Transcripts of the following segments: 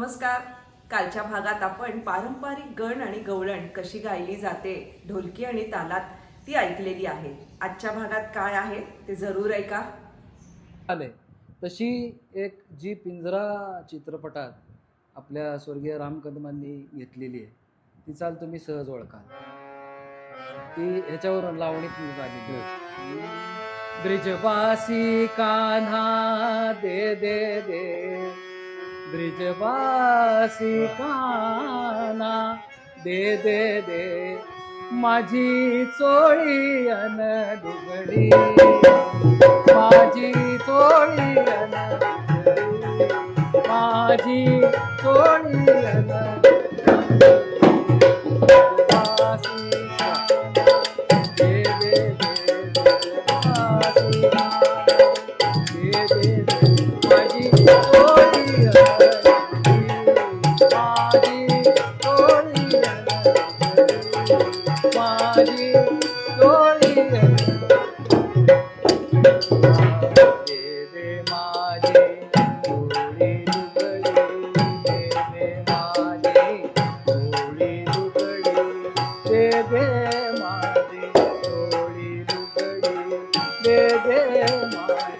नमस्कार. कालच्या भागात आपण पारंपरिक गण आणि गवळण कशी गायली जाते ढोलकी आणि तालात ती ऐकलेली आहे. आजच्या भागात काय आहे ते जरूर ऐका. आले. तशी एक जी पिंजरा चित्रपटात आपल्या स्वर्गीय राम कदमांनी घेतलेली आहे ती चाल तुम्ही सहज ओळखाल. ती ह्याच्यावरून लावणीत झालेली आहे. ब्रिजवासी कान्हा दे दे दे. ब्रिजवासी काना दे दे दे माझी चोळी अन दुगडी माझी चोळी अन माझी चोळी अन दे दे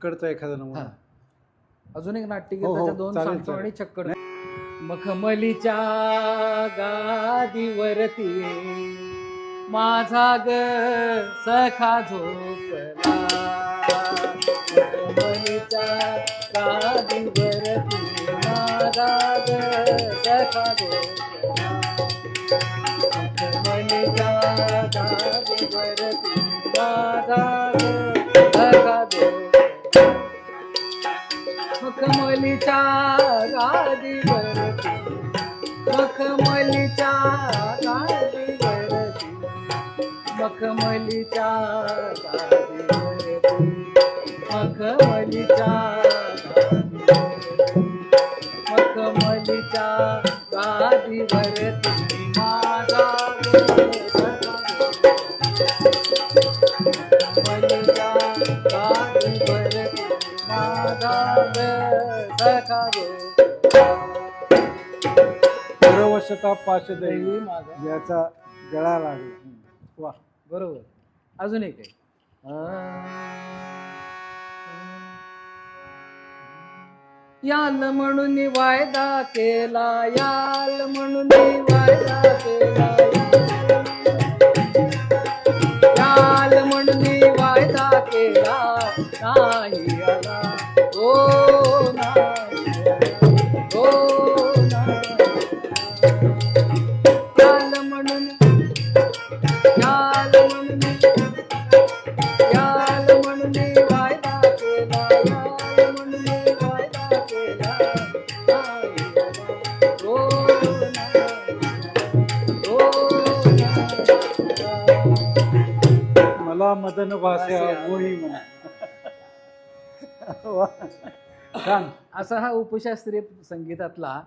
छक्कडचा एखादा हा. नमुना अजून एक हो, नाट्यगीताच्या हो, दोन चालेल, सांगतो चालेल. आणि छक्कड मखमलीच्या गादीवरती माझा ग सखा झोपला मखमलीच्या गादीवरती गादीवरती मखमलीच्या गादीवरती मखमलीच्या गादीवरती मखमलीच्या मखमलीच्या गादीवरती माझा गादीवरती माझा सखा पुरवशता पाशदही देवी माझा याचा गळा लागला. वा बरोबर. अजून एक आहे. याल म्हणून वायदा केला याल म्हणून वायदा केला याल म्हणून वायदा केला नाही भास्या भास्या. मोही म्हणा. असा हा उपशास्त्रीय संगीतातला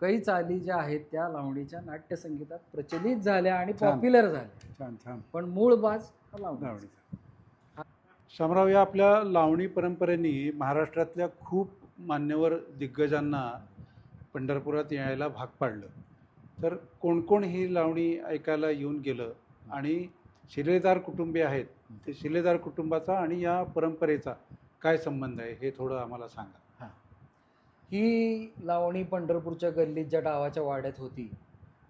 काही चाली ज्या आहेत त्या लावणीच्या नाट्य संगीतात प्रचलित झाल्या आणि. पॉप्युलर झाल्या. छान छान. पण मूळ बाज हा लावणी लावणीचा. शामराव या आपल्या लावणी परंपरेने महाराष्ट्रातल्या खूप मान्यवर दिग्गजांना पंढरपुरात यायला भाग पाडलं. तर कोण कोण ही लावणी ऐकायला येऊन गेलं? आणि शिलेदार कुटुंबीय आहेत ते शिलेदार कुटुंबाचा आणि या परंपरेचा काय संबंध आहे हे थोडं आम्हाला सांगा. ही. लावणी पंढरपूरच्या गल्लीत ज्या डावाच्या वाड्यात होती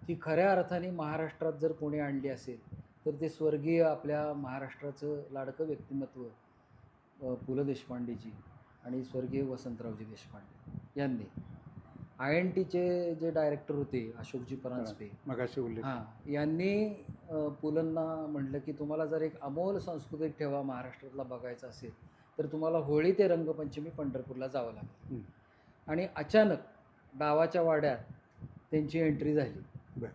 ती खऱ्या अर्थाने महाराष्ट्रात जर कोणी आणली असेल तर ते स्वर्गीय आपल्या महाराष्ट्राचं लाडकं व्यक्तिमत्व पु ल देशपांडेजी आणि स्वर्गीय वसंतरावजी देशपांडे यांनी. आय एन टीचे जे डायरेक्टर होते अशोकजी परांजपे. मगाशी उल्लेख हां. यांनी पुलंना म्हटलं की तुम्हाला जर एक अमोल सांस्कृतिक ठेवा महाराष्ट्रातला बघायचा असेल तर तुम्हाला होळी ते रंगपंचमी पंढरपूरला जावं लागेल. आणि अचानक डावाच्या वाड्यात त्यांची एंट्री झाली.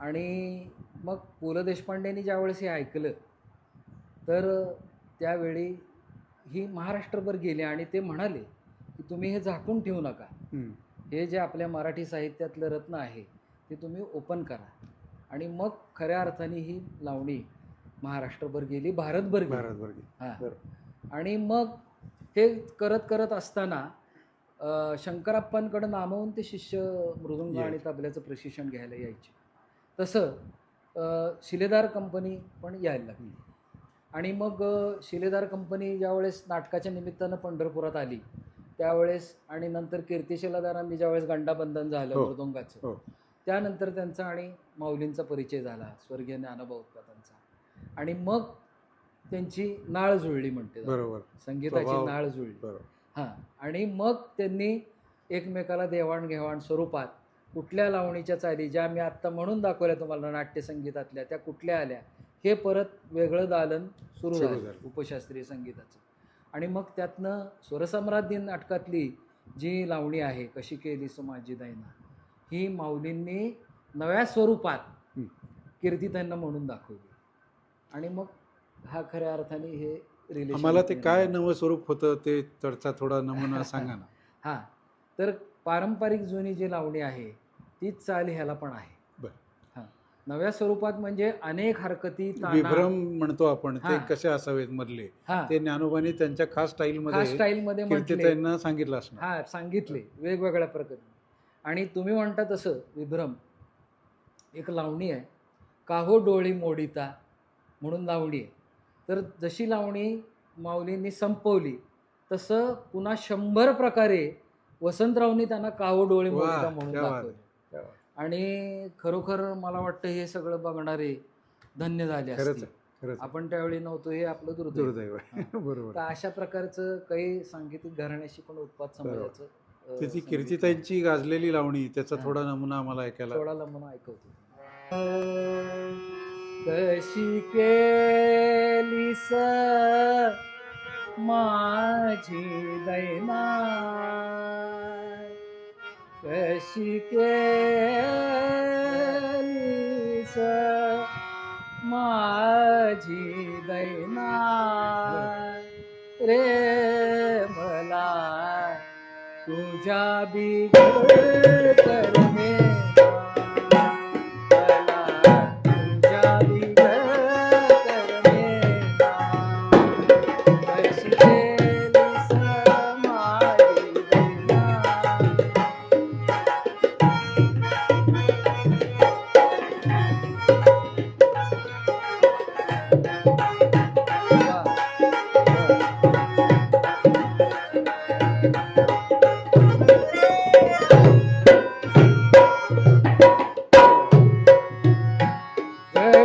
आणि मग पु ल देशपांडेंनी ज्यावेळेस हे ऐकलं तर त्यावेळी ही महाराष्ट्रभर गेले आणि ते म्हणाले की तुम्ही हे झाकून ठेवू नका. हं. जे आपल्या मराठी साहित्यातलं रत्न आहे ते तुम्ही ओपन करा आणि मग खऱ्या अर्थाने ही लावणी महाराष्ट्रभर गेली भारतभर गेली भारतभर गेली. हां. आणि मग हे करत करत असताना शंकरप्पांकडं नामवून ते शिष्य मृदुंग आणि. तबल्याचं प्रशिक्षण घ्यायला यायचे तसं शिलेदार कंपनी पण यायला लागली आणि मग शिलेदार कंपनी ज्यावेळेस नाटकाच्या निमित्तानं पंढरपुरात आली त्यावेळेस आणि नंतर कीर्ती शिलेदारांनी ज्यावेळेस गंडाबंधन झालं हो. मृदुंगाचं हो. त्यानंतर त्यांचा आणि माऊलींचा परिचय झाला स्वर्गीय ज्ञानोबा उत्पादांचा आणि मग त्यांची नाळ जुळली म्हणते. बरोबर संगीताची स्वभाव- नाळ जुळली बरोबर हां आणि मग त्यांनी एकमेकाला देवाणघेवाण स्वरूपात कुठल्या लावणीच्या चाली ज्या मी आत्ता म्हणून दाखवल्या तुम्हाला नाट्यसंगीतातल्या त्या कुठल्या आल्या हे परत वेगळं दालन सुरू सुरू झालं झालं. उपशास्त्रीय संगीताचं आणि मग त्यातनं स्वरसम्राट दिन नाटकातली जी लावणी आहे कशी केली समाजी दैना ही माऊलींनी नव्या स्वरूपात हं. कीर्तितांना म्हणून दाखवली. आणि मग हा खऱ्या अर्थाने हे रिलेशन आम्हाला ते काय नवं स्वरूप होतं ते चर्चा थोडा नमुना सांगा ना. हां. तर पारंपरिक जुनी जी लावणी आहे तीच चाल ह्याला पण आहे. नव्या स्वरूपात म्हणजे अनेक हरकती विभ्रम म्हणतो आपण ते. कसे असावेत मधले? ते ज्ञानोबानी त्यांच्या खास हा स्टाईलमध्ये स्टाईलमध्ये म्हटले. कीर्तिताईंना सांगितलं असणार. हा सांगितले. वेगवेगळ्या प्रकारे आणि तुम्ही म्हणता तसं विभ्रम. एक लावणी आहे. काहो डोळी मोडिता म्हणून लावणी आहे. तर जशी लावणी माऊलींनी संपवली तसं पुन्हा शंभर प्रकारे वसंतरावनी त्यांना काहो डोळी मोडिता म्हणून दाखवली. आणि खरोखर मला वाटतं हे सगळं बघणारे धन्य झाले खरंच खरंच. आपण त्यावेळी नव्हतो हे आपलं दुर्दैव. बरोबर. तर अशा प्रकारचं काही सांगीतिक घराण्याशी पण उत्पाद समाजाचं त्याची कीर्तिताईंची गाजलेली लावणी त्याचा. थोडा नमुना आम्हाला ऐकायला थोडा लंबून ऐकवतो. कशी केली स माझी दैना कशी केलीस माझी दैना रे मला तुझ्या बिगर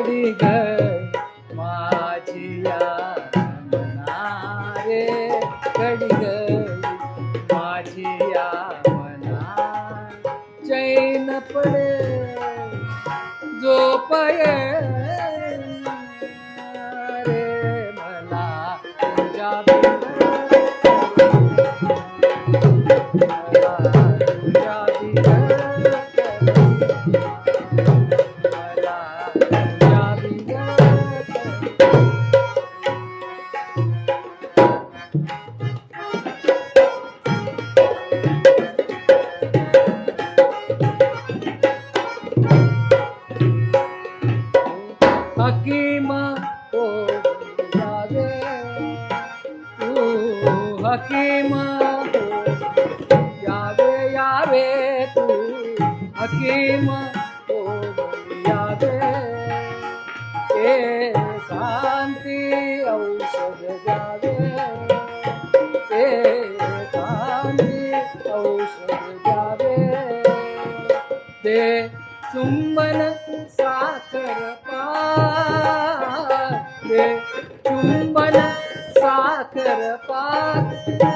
घडी घडी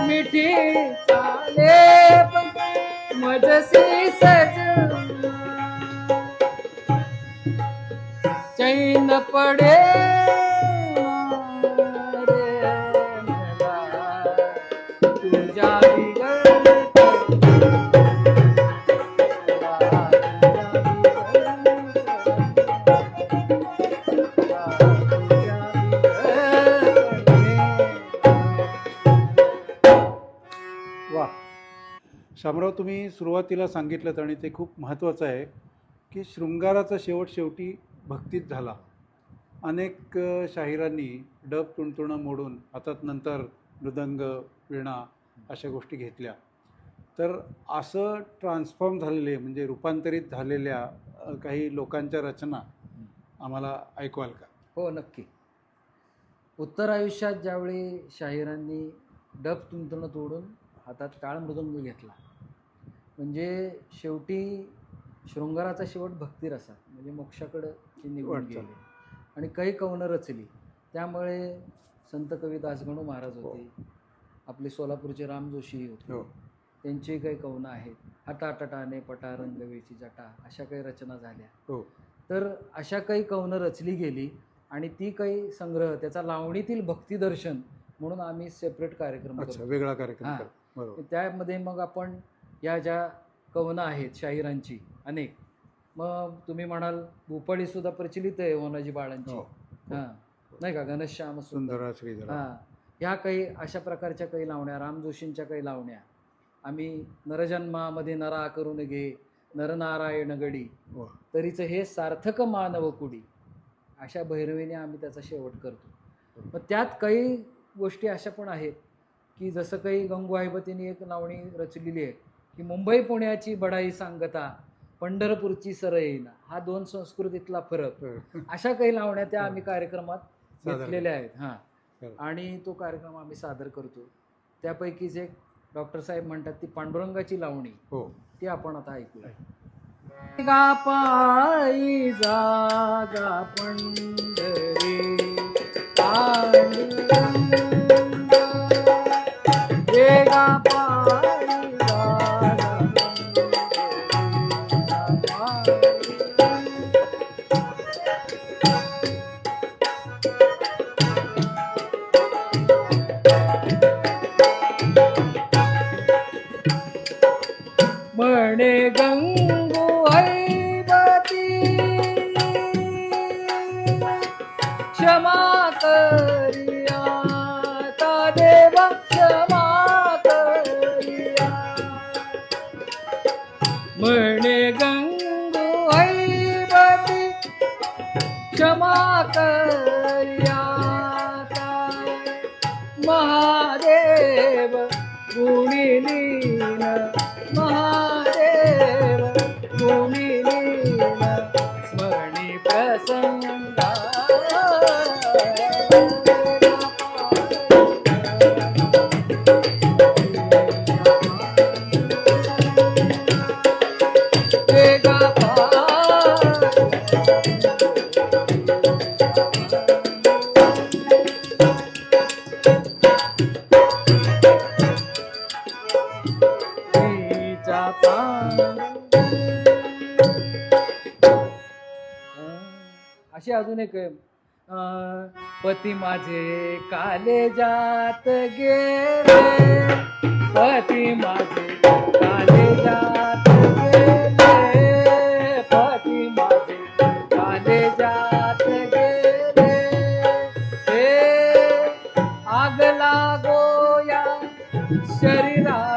मिठी चाले मजसी सज चैन पडे तुम्ही सुरुवातीला सांगितलं आणि ते खूप महत्त्वाचं आहे की शृंगाराचा शेवट शेवटी भक्तीत झाला. अनेक शाहिरांनी डब तुणतुणं मोडून हातात नंतर मृदंग वीणा अशा गोष्टी घेतल्या. तर असं ट्रान्सफॉर्म झालेले म्हणजे रूपांतरित झालेल्या काही लोकांच्या रचना आम्हाला ऐकवाल का? हो नक्की. उत्तर आयुष्यात ज्यावेळी शाहिरांनी डब तुंतणं तोडून हातात काळ मृदंग घेतला म्हणजे शेवटी शृंगाराचा शेवट भक्तिरसात म्हणजे मोक्षाकडं वाटचाल. गेले. आणि काही कवनं रचली. त्यामुळे संत कवी दासगणू महाराज होते. आपले सोलापूरचे राम जोशी होते. हो. त्यांची काही कवनं आहेत. हटाटटाने पटा रंगवेची जटा अशा काही रचना झाल्या. हो. तर अशा काही कवनं रचली गेली आणि ती काही संग्रह त्याचा लावणीतील भक्तिदर्शन म्हणून आम्ही सेपरेट कार्यक्रम वेगळा कार्यक्रम हां. त्यामध्ये मग आपण या ज्या कवनं आहेत शाहिरांची अनेक. मग तुम्ही म्हणाल भूपाळी सुद्धा प्रचलित आहे होनाजी बाळांची. हो. हां. नाही का? घनश्याम सुंदर हां. ह्या काही अशा प्रकारच्या काही लावण्या राम जोशींच्या काही लावण्या. आम्ही नरजन्मामध्ये नरा करून घे नरनारायण गडी. वा तरीचं हे सार्थक मानव कुडी. अशा भैरवीने आम्ही त्याचा शेवट करतो. मग त्यात काही गोष्टी अशा पण आहेत की जसं काही गंगू आईबतीने एक लावणी रचलेली आहे. की मुंबई पुण्याची बडाई सांगता पंढरपूरची सर येईना. हा दोन संस्कृतीतला फरक. अशा काही लावण्या त्या आम्ही कार्यक्रमात घेतलेल्या आहेत. हां. बरं. आणि तो कार्यक्रम आम्ही सादर करतो. त्यापैकीच एक डॉक्टर साहेब म्हणतात ती पांडुरंगाची लावणी हो. ते आपण आता ऐकूया. गा पायी जागा पंढरी पांडुरंग. पती माझे काले जात गेले. पती माझे काले जात गेले. पती माझे काले जात गेले. हे आग गोया शरीराला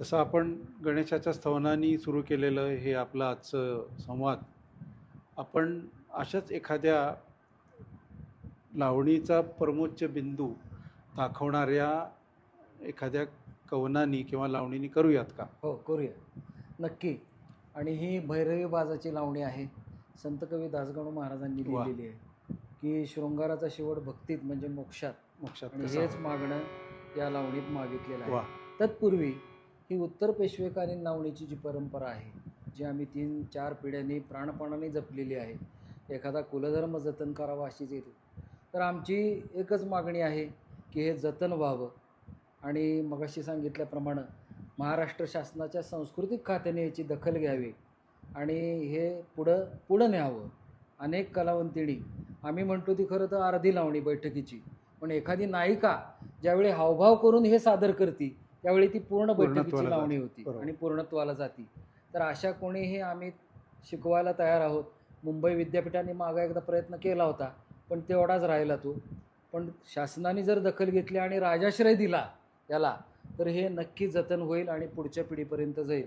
तसं आपण गणेशाच्या स्तवनाने सुरू केलेलं हे आपलं आजचं संवाद आपण अशाच एखाद्या लावणीचा परमोच्च बिंदू दाखवणाऱ्या एखाद्या कवनानी किंवा लावणीनी करूयात का? हो करूया. नक्की. आणि ही भैरवी बाजाची लावणी आहे. संत कवी दासगणू महाराजांनी वा. लिहिलेली आहे. की शृंगाराचा शेवट भक्तीत म्हणजे मोक्षात. मोक्षात आणि कसा? हेच मागणं या लावणीत मागितलेलं वा. आहे तत्पूर्वी ही उत्तर पेशवेकालीन लावणीची जी परंपरा आहे जी आम्ही तीन चार पिढ्यांनी प्राणपणाने जपलेली आहे एखादा कुलधर्म जतन करावा अशीच येते तर आमची एकच मागणी आहे की हे जतन व्हावं. आणि मगाशी सांगितल्याप्रमाणे महाराष्ट्र शासनाच्या सांस्कृतिक खात्याने याची दखल घ्यावी आणि हे पुढं पुढं न्यावं. अनेक कलावंतिणी आम्ही म्हणतो ती खरं तर अर्धी लावणी बैठकीची पण एखादी नायिका ज्यावेळी हावभाव करून हे सादर करते त्यावेळी ती पूर्ण बैठकीची लावणी. होती. आणि पूर्णत्वाला जाती. तर अशा कोणीही आम्ही शिकवायला तयार आहोत. मुंबई विद्यापीठाने मागा एकदा प्रयत्न केला होता पण तेवढाच राहिला तो. पण शासनाने जर दखल घेतली आणि राजाश्रय दिला याला तर हे नक्की जतन होईल आणि पुढच्या पिढीपर्यंत जाईल.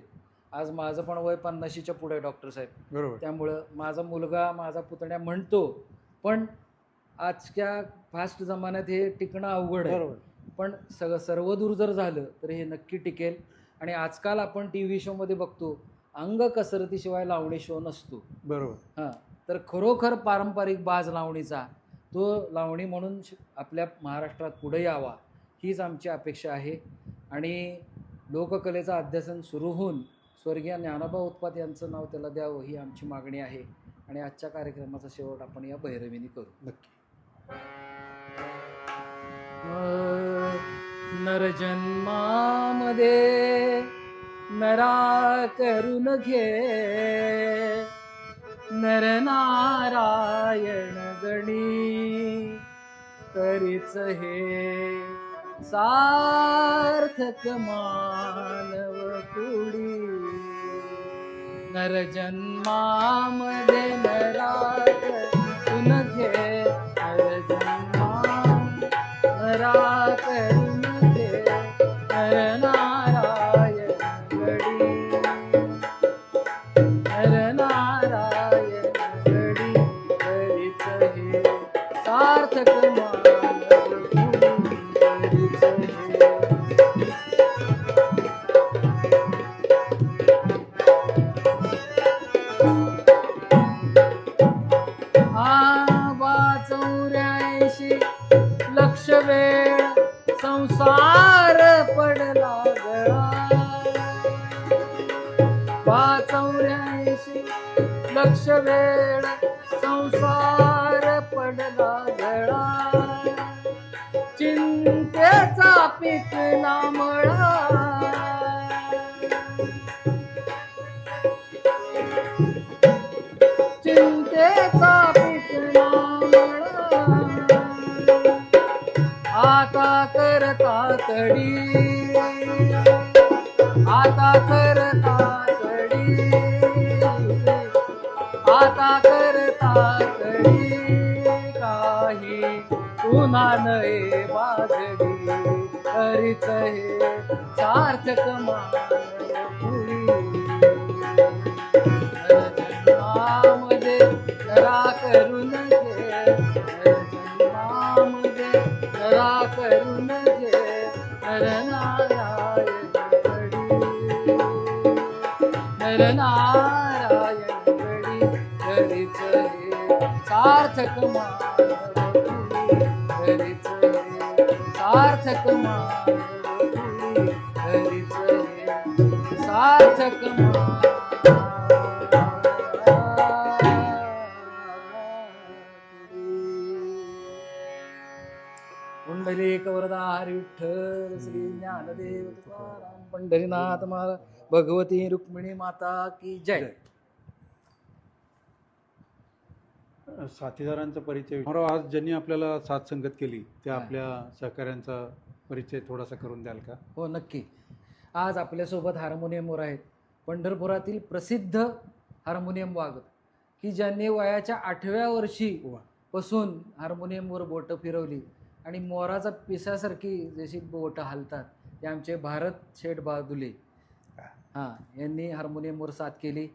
आज माझं पण वय पन्नाशीच्या पुढे डॉक्टर साहेब. बरोबर. त्यामुळं माझा मुलगा माझा पुतण्या म्हणतो पण आजच्या फास्ट जमान्यात हे टिकणं अवघड आहे. पण सगळं सर्वदूर जर झालं तर हे नक्की टिकेल. आणि आजकाल आपण टी व्ही शोमध्ये बघतो अंग कसरतीशिवाय लावणी शो नसतो. बरोबर. हां तर खरोखर पारंपरिक बाज लावणीचा तो लावणी म्हणून आपल्या महाराष्ट्रात पुढे यावा हीच आमची अपेक्षा आहे. आणि लोककलेचं अध्यासन सुरू होऊन स्वर्गीय ज्ञानोबा उत्पात यांचं नाव त्याला द्यावं ही आमची मागणी आहे. आणि आजच्या कार्यक्रमाचा शेवट आपण या भैरवीने करू. नक्की. नरजन्मामध्ये नरा करून घे. नरनारायण गणी करीच हे सार्थक मानव कुडी. नरजन्मामध्ये नरा नरा पिकला मळा. करीच हे सार्थक मानवी जन्मामध्ये जरा करून घे जन्मामध्ये जरा करून घे नरनारायण गडी नरनारायण हे सार्थक मानव सार्थक पुंडलिक वरदा हरी विठ्ठल श्री ज्ञानदेव तुकाराम पंढरीनाथ महाराज भगवती रुक्मिणी माता की जय साथीदारांचा परिचय आज ज्यांनी आपल्याला साथ संगत केली त्या. आपल्या सहकाऱ्यांचा परिचय थोडासा करून द्याल का? हो नक्की. आज आपल्यासोबत हार्मोनियमवर आहेत. पंढरपुरातील प्रसिद्ध हार्मोनियम वादक की ज्यांनी वयाच्या आठव्या वर्षी. पासून हार्मोनियमवर बोटं फिरवली आणि मोराचा पिसासारखी जशी बोटं हलतात ते आमचे भारत शेठ बादुले हां. यांनी हार्मोनियमवर साथ केली.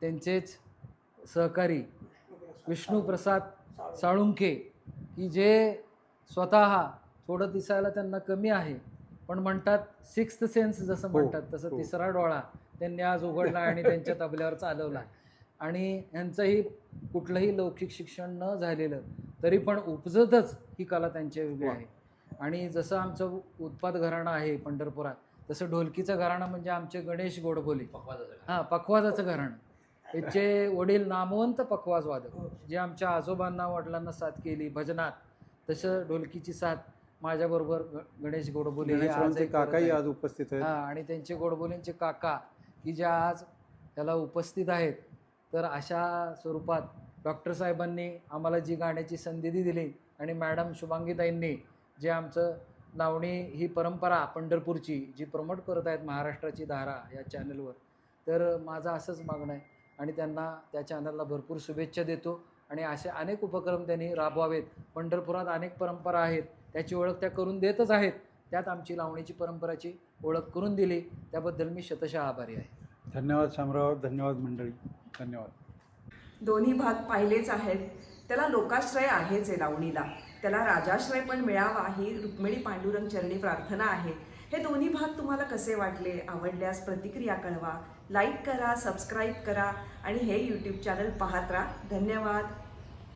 त्यांचेच सहकारी विष्णूप्रसाद साळुंके की जे स्वतः थोडं दिसायला त्यांना कमी आहे. पण म्हणतात सिक्स्थ सेन्स जसं हो, म्हणतात तसं हो. तिसरा डोळा त्यांनी आज उघडला आणि त्यांच्या तबल्यावर चालवला. आणि यांचंही कुठलंही लौकिक शिक्षण न झालेलं तरी पण उपजतच ही कला त्यांच्या वेगळी. आहे. आणि जसं आमचं उत्पाद घराणं आहे पंढरपुरात तसं ढोलकीचं घराणं म्हणजे आमचे गणेश गोडबोले. हां पखवाजाचं घराणं. याचे वडील नामवंत पखवाज वादक जे आमच्या आजोबांना वडिलांना साथ केली भजनात तसं ढोलकीची साथ माझ्याबरोबर ग- गणेश गोडबोले हे आज गणेशरावांचे एक काकाही आहेत. आज उपस्थित आहेत. हा आणि त्यांचे गोडबोलेंचे काका की जे आज त्याला उपस्थित आहेत. तर अशा स्वरूपात डॉक्टर साहेबांनी आम्हाला जी गाण्याची संधी दिली आणि मॅडम शुभांगीताईंनी जे आमचं लावणी ही परंपरा पंढरपूरची जी प्रमोट करत आहेत महाराष्ट्राची धारा या चॅनलवर तर माझं असंच मागणं आहे. आणि त्यांना त्या चॅनलला भरपूर शुभेच्छा देतो. आणि असे अनेक उपक्रम त्यांनी राबवावेत. पंढरपुरात अनेक परंपरा आहेत. त्याची ओळख त्या करून देतच आहेत. त्यात आमची लावणीची परंपराची ओळख करून दिली. त्याबद्दल मी शतशः आभारी आहे. धन्यवाद शामराव धन्यवाद मंडळी. धन्यवाद. दोन्ही भाग पाहिलेच आहेत. त्याला लोकाश्रय आहेच आहे लावणीला. त्याला राजाश्रय पण मिळावा ही रुक्मिणी पांडुरंग चरणी प्रार्थना आहे. हे दोन्ही भाग तुम्हाला कसे वाटले? आवडल्यास प्रतिक्रिया कळवा लाईक करा सबस्क्राईब करा आणि हे यूट्यूब चॅनल पाहत राहा. धन्यवाद.